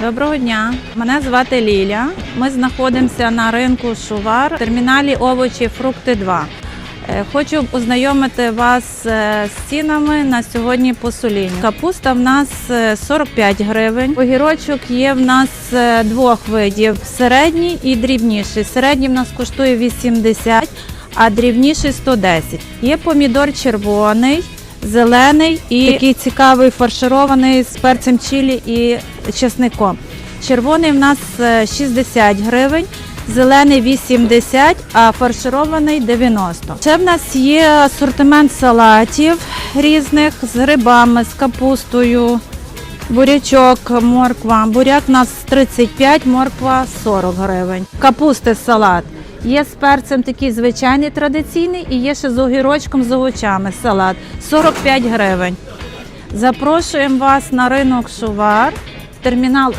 Доброго дня, мене звати Ліля. Ми знаходимося на ринку Шувар терміналі овочі фрукти 2. Е, Хочу ознайомити вас е, з цінами на сьогодні по солінь. Капуста в нас е, 45 гривень. Огірочок є в нас е, двох видів: середній і дрібніший. Середній в нас коштує 80, а дрібніший 110. Є помідор червоний. Зелений і такий цікавий фарширований з перцем чилі і чесником. Червоний в нас е, 60 гривень, зелений 80, а фарширований 90. Ще в нас є асортимент салатів різних з грибами, з капустою, бурячок, морква. Буряк у нас 35, морква 40 гривень. Капусти салат. Є з перцем такий звичайний традиційний і є ще з огірочком з овочами салат 45 гривень. Запрошуємо вас на ринок Шувар, термінал